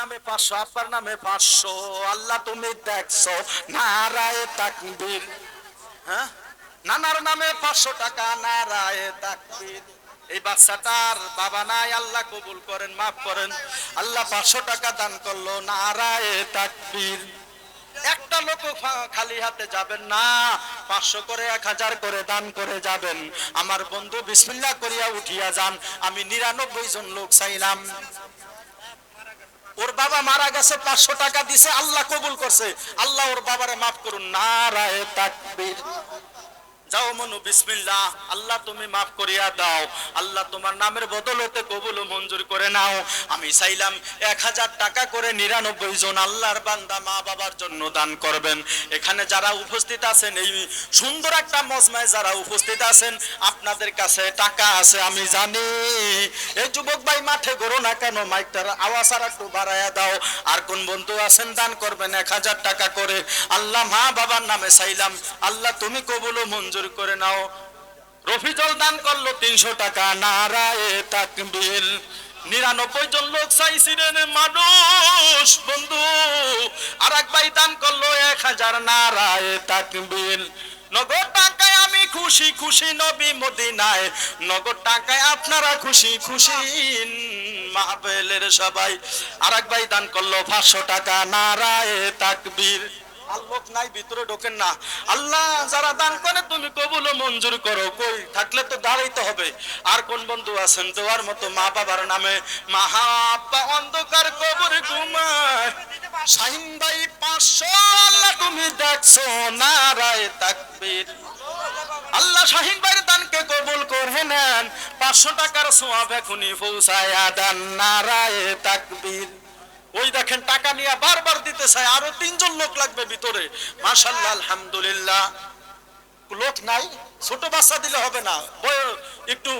নামে পাঁচশো, আব্বার নামে পাঁচশো। আল্লাহ তুমি দেখছ, নারায় তাকবীর। হ্যাঁ? নানার নামে পাঁচশো টাকা, নারায় তাকবীর। এই বাচ্চাটার বাবা নাই, আল্লাহ কবুল করেন, মাফ করেন। আল্লাহ পাঁচশো টাকা দান করল, নারায় তাকবীর। একটা লোক খালি হাতে যাবেন না, পাঁচশো করে, এক হাজার করে দান করে যাবেন। আমার বন্ধু বিসমিল্লাহ করিয়া উঠিয়া যান, আমি নিরানব্বই জন লোক চাইলাম। ওর বাবা মারা গেছে, পাঁচশো টাকা দিছে, আল্লাহ কবুল করছে। আল্লাহ ওর বাবারে মাফ করুন। নারায় তাকবীর। যাও মনু, বিসমিল্লাহ। আল্লাহ তুমি মাফ করিয়া দাও। আল্লাহ তোমার নামের বদলতে কবুল মঞ্জুর করে নাও। আমি চাইলাম এক হাজার টাকা করে নিরানব্বই জন আল্লাহর বান্দা মা বাবার জন্য দান করবেন। এখানে যারা উপস্থিত আছেন, এই সুন্দর একটা মজমায় যারা উপস্থিত আছেন, আপনাদের কাছে টাকা আছে, আমি জানি। এই যুবক ভাই, মাঠে গড়ো না কেন? মাইকটার আওয়াজ আর একটু বাড়াইয়া দাও। আর কোন বন্ধু আছেন, দান করবেন এক হাজার টাকা করে। আল্লাহ মা বাবার নামে চাইলাম। আল্লাহ তুমি কবুল ও মঞ্জুর করে নাও। রফিজল দান করল তিনশো টাকা, নারায় তাকবীর। নিরানব্বই জন লোক চাইছিলেন মানুষ, বন্ধু। আর এক ভাই দান করল এক হাজার, নারায় তাকবীর। নগদ টাকায় আমি খুশি খুশি নবী মদিনায়। নগদ টাকায় আপনারা খুশি খুশি মাহবেলের সবাই। আর এক ভাই দান করল পাঁচশো টাকা, নারায় তাকবীর। আর নাই, ভিতরে ঢোকেন না। আল্লাহ যারা দান করে, তুমি কবুল মঞ্জুর করো। কই? থাকলে তো দাঁড়াইতে হবে। আর কোন বন্ধু আছেন? দেওয়ার মতো মা বাবার নামে। মাহা অন্ধকার কবর ঘুমায়। শাহিন ভাই, পাঁচশো আল্লাহ তুমি দেখছ, নারায় তাকবীর। আল্লাহ শাহিন ভাইয়ের দানকে কবুল করে নেন। পাঁচশো টাকার সোয়াব এখনই পৌঁছায় দান, নারায় তাকবীর। ওই দেখেন টাকা নিয়ে বারবার দিতে চায়, আরও তিনজন লোক লাগবে ভিতরে। আলহামদুলিল্লাহ। লোক নাই, ছোট বাচ্চা দিলে হবে না একটু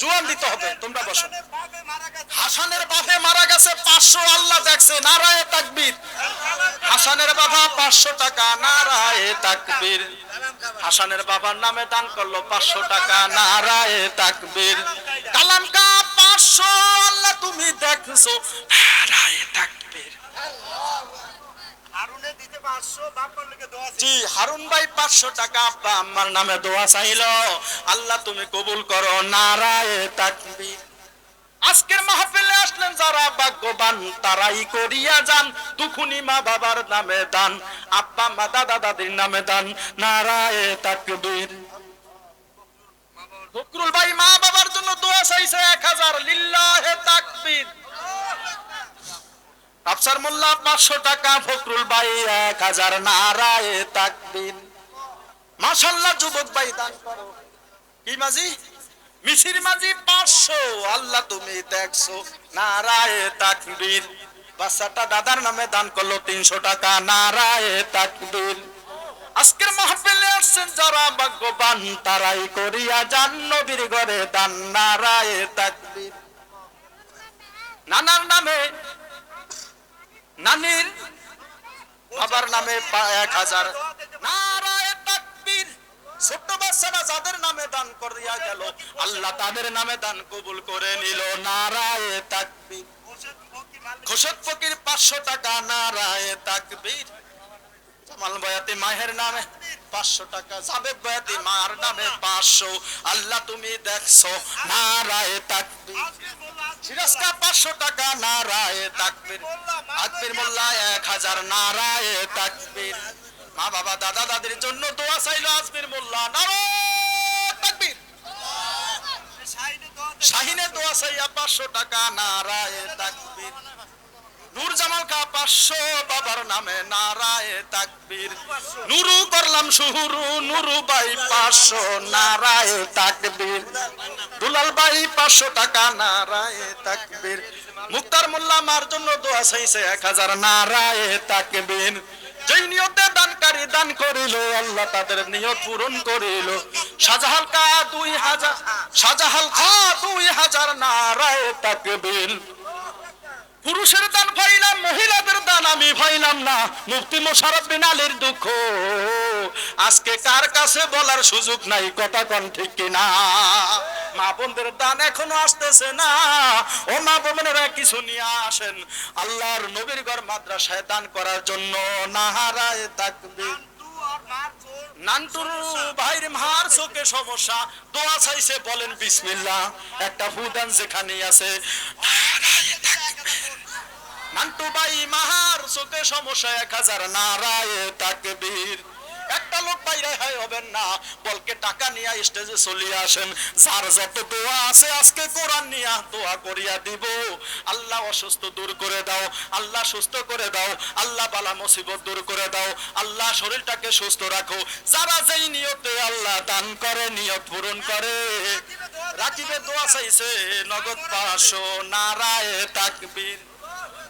জোয়ান দিতে হবে, তোমরা বসো। হাসানের মারা গেছে পাঁচশো, আল্লাহ দেখছে, নারায় তাকবীর। হাসানের বাবা পাঁচশো টাকা, নারায় তাকবীর। হাসানের বাবার নামে দান করল পাঁচশো টাকা, নারায় তাকবীর। কালাম আল্লাহ তুমি দেখছ। জি হারুন ভাই পাঁচশো টাকা আব্বা আম্মার নামে দোয়া চাইল। আল্লাহ তুমি কবুল করো নারায় তাকবীর আজকের মাহফিলে আসলেন যারা ভাগ্যবান তারাই করিয়া যান। দুখুনি মা বাবার নামে দান আব্বা মা দাদা দাদির নামে দান। নারায় তাকবীর ফকরুল ভাই মা বাবার জন্য দোয়া চাইছে এক আফসার মোল্লা, পাঁচশো টাকা ভাই, এক হাজার নারায় মাশাল্লাহ যুবক ভাই, দান করো। কি মাঝি? মিছির মাঝি পাঁচশো, আল্লাহ তুমি দেখছ, নারায় তাকবীর। বাচ্চাটা দাদার নামে দান করল, তিনশো টাকা, নারায় তাকবীর। আজকের মাহফিলে আসছেন যারা ভাগ্যবান, তারাই করিয়া যান নবীর ঘরে দান নারায় তাকবীর। নানার নামে, নানির বাবার নামে এক হাজার। নারায় তাকবীর। ছোট্ট বাচ্চারা যাদের নামে দান করিয়া গেল, আল্লাহ তাদের নামে দান কবুল করে নিল। নারায় তাকবীর। খোশদ ফকির পাঁচশো টাকা, নারায় তাকবীর। জামাল বয়াতি মাহের নামে পাঁচশো টাকা জাবেদ বয়াতি মার নামে পাঁচশো। আল্লাহ তুমি দেখছ, নারায় তাকবীর। সিরাজকা পাঁচশো টাকা, নারায় তাকবীর। আকবীর মোল্লা এক হাজার, নারায় তাকবীর। মা বাবা, দাদা দাদির জন্য দোয়া চাইলো আজমির মোল্লা। নারায় তাকবীর। শাহিনে দোয়া চাইয়া পাঁচশো টাকা, নারায় তাকবীর। নূর জামাল কা পাঁচশো বাবার নামে নারায় তাকবীর। নুরু করলাম শুহুরু, নুরু বাই পাঁচশো নারায় তাকবীর। দুলাল বাই পাঁচশো টাকা নারায় তাকবীর। মুক্তার মোল্লা মার জন্য দোয়া চাইছে এক হাজার নারায় তাকবীর। যেই নিয়তে দানকারী দান করিল, আল্লাহ তাদের নিয়ত পূরণ করিল। শাহজাহাল কা দুই হাজার, শাহজাহাল খা দুই হাজার নারায় তাকবীর। পুরুষের দান পাইলাম, মহিলাদের দান আমি ভাইলাম না। মুফতি মোশারফ বিন আলীর দুঃখ। আজকে কার কাছে বলার সুযোগ নাই, কথা কোন ঠিক কিনা? মা বোনদের দান এখনও আসতেছে না। ও মা বোনেরা কিছু নিয়ে আসেন। আল্লাহর নবীর ঘর মাদ্রাসায় দান করার জন্য নাহারায় তাকবীর। চোখে সমস্যা। দোয়া চাইছে, বলেন বিসমিল্লাহ। একটা ফুদান যেখানে আছে। মাহার চোখে সমস্যা, এক হাজার নারায় তাকবীর। একটা লোক বাইরে হয়, হবেন না। বলকে টাকা নিয়ে স্টেজে চলিয়ে আসেন। যার যত দোয়া আছে, আজকে কোরআন নিয়ে দোয়া করিয়া দিব। আল্লাহ অসুস্থ দূর করে দাও। আল্লাহ সুস্থ করে দাও। আল্লাহ বালা মুসিবত দূর করে দাও। আল্লাহ শরীরটাকে সুস্থ রাখো। যারা যেই নিয়তে আল্লাহ দান করে, নিয়ত পূরণ করে। রাকিবে দোয়া চাইছে, নগদ পাঁচশো নারায় তাকবীর।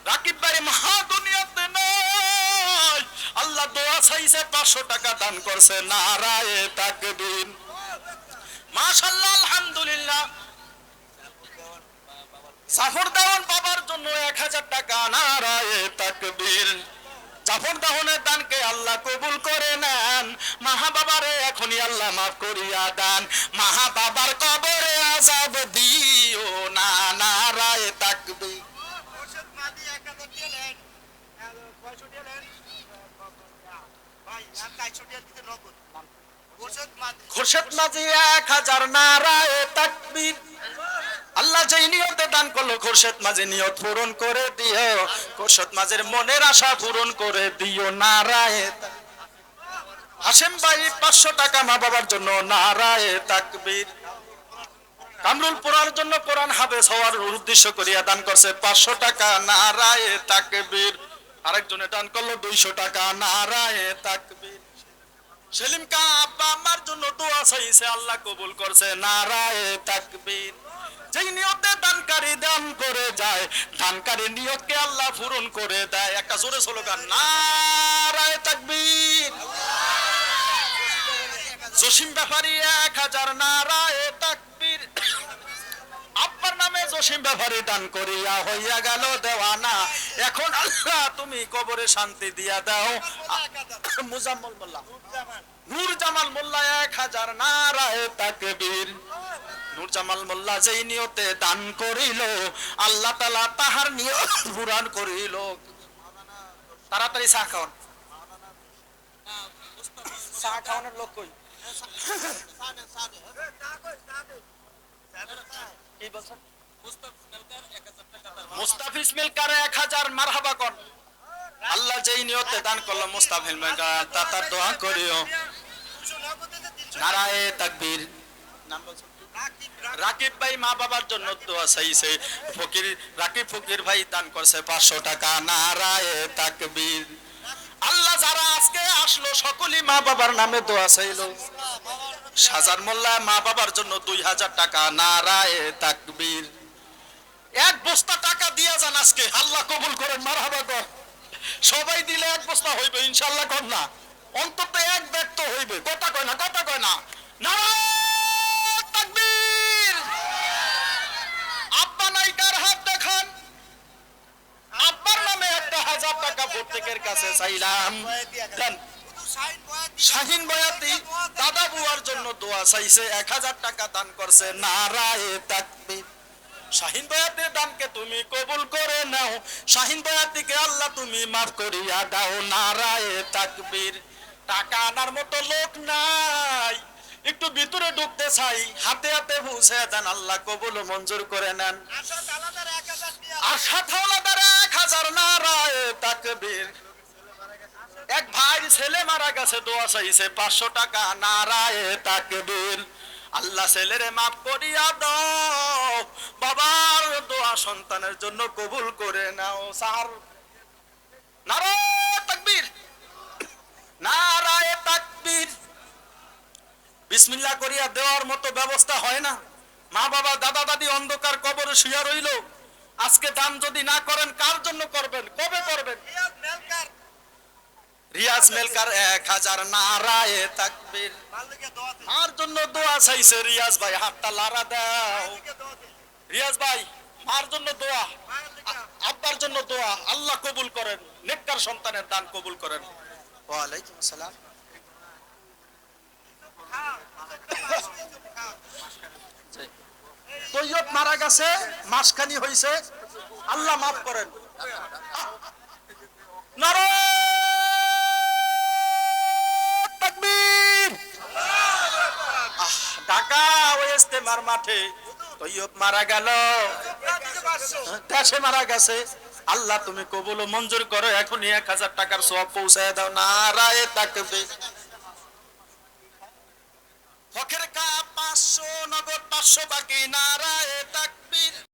রাকিব ভাই, মহা দুনিয়াতে নয়। আল্লাহ দোয়া চাইছে, পাঁচশো টাকা দান করছে, নারায় তাকবীর। মাশাল্লাহ আলহামদুলিল্লাহ। জাফর দাওয়ান বাবার জন্য এক হাজার টাকা, নারায় তাকবীর। জাফর দাহনের দানকে আল্লাহ কবুল করে নেন। মাহা বাবারে এখনই আল্লাহ মাফ করিয়া দান। মাহা বাবার কবরে আজাব দিও না নারায় তাকবীর খোরশেদ মাঝি এক হাজার নারায় তাকবীর। আল্লাহ যেই নিয়তে দান করল, খোরশেদ নিয়ত পূরণ করে দিও। খোরশেদ মনের আশা পূরণ করে দিও নারায় হাসেম ভাই, পাঁচশো টাকা মা বাবার জন্য নারায় তাকবীর। কামরুল পুরার জন্য কোরআন হাফেজ হওয়ার উদ্দেশ্য করিয়া দান করছে পাঁচশো টাকা নারায় তাকবীর। আরেকজনে দান করল দুইশো টাকা। নারায় তাকবীর। সেলিম কা আব্বা আমার জন্য দোয়া চাইছে আল্লাহ কবুল করছে। নারায় তাকবীর। যেই নিয়তে দানকারী দান করে যায় দানকারী নিয়তকে আল্লাহ পূরণ করে দেয়। একটা জোরে স্লোগান নারায় তাকবীর। জসিম ব্যাপারী এক হাজার নারায় তাকবীর। জসিম ব্যাপারী দান করিয়া হইয়া গেল দেওয়ানা। এখন আল্লাহ তুমি কবরে শান্তি দিয়া দাও। মুজাম্মল মোল্লা। নূর জামাল মোল্লা এক হাজার নারায় তাকবীর। নূর জামাল মোল্লা যেই নিয়তে দান করিল, আল্লাহ তালা তাহার নিয়ত পুরাণ করিল। তাড়াতাড়ি চা খাওয়ান। চা খাওয়ানোর লোক কই? কি বলছেন মুস্তাফিজ মিলকার এক হাজার মারহাবা কর। আল্লাহ যেই নিয়তে দান করল, মুস্তাফিজ মিলকার, তা তার দোয়া করিও। নারায়ে তাকবীর। রাকিব ভাই মা বাবার জন্য দোয়া চাইছে। ফকির, রাকিব ফকির ভাই দান করছে পাঁচশো টাকা। নারায়ে তাকবীর। আল্লাহ যারা আজকে আসলো, সকলেই মা বাবার নামে দোয়া চাইলো। সাজার মোল্লা মা বাবার জন্য দুই হাজার টাকা। নারায়ে তাকবীর। এক বস্তা টাকা দিয়া যান আজকে। আল্লাহ কবুল করেন, মারহাবা কর। সবাই দিলে এক বস্তা হইবে ইনশাল্লাহ কর না। অন্তত এক ব্যাগ তো হইবে। কথা কয় না, কথা কয় না। তাকবীর! আব্বা নাইকার হাত দেখান। আব্বার নামে একটা হাজার টাকা প্রত্যেকের কাছে চাইলাম। শাহিন বয়াতি, দাদা বুয়ার জন্য দোয়া চাইছে, এক হাজার টাকা দান করছে। নারায়ে তাকবীর। শাহিন বয়াতির দানকে তুমি কবুল করে নাও। শাহিন বয়াতিকে আল্লাহ তুমি মাফ করিয়া দাও। নারায়ে তাকবীর। টাকা আনার মতো লোক নাই। একটু ভিতরে ঢুকতে চাই। হাতে হাতে পৌঁছে দেন আল্লাহ কবুল মঞ্জুর করে নেন। আশা থাওলাদার এক হাজার। নারায়ে তাকবীর। এক ভাই ছেলে মারা গেছে, দোয়া চাইছে, পাঁচশো টাকা। নারায়ে তাকবীর। আল্লাহ ছেলেরে মাফ করিয়া দাও। বাবার দোয়া সন্তানের জন্য কবুল করে নাও সার নারায়ে তাকবীর। নারায়ে তাকবীর। বিসমিল্লাহ করিয়া দেওয়ার মতো ব্যবস্থা হয় না। মা বাবা, দাদা দাদি অন্ধকার কবরে শুয়া রইল। আজকে দান যদি না করেন, কার জন্য করবেন? কবে করবেন? রিয়াজ মেলকার এক হাজার নারায়ে আর জন্য দোয়া চাইছে রিয়াজ ভাই, হাতটা লারা দাও। রিয়াজ ভাই, মার জন্য দোয়া। আব্বার জন্য দোয়া, আল্লাহ কবুল করেন, নেককার সন্তানের দান কবুল করেন। ওয়ালাইকুম আসসালাম। তৈয়ব মারা গেছে, মাসখানি হইছে। আল্লাহ মাফ করেন। নারায়ণ মাঠে। তৈয়ব মারা গেল। দেশে মারা গেছে। আল্লাহ তুমি কবুল মঞ্জুর করো, এখনই এক হাজার টাকার সব পৌঁছায় দাও। নারায় তাকবে হকের কা পাঁচশো, নগদ পাঁচশো, বাকি নারায় তাকবীর।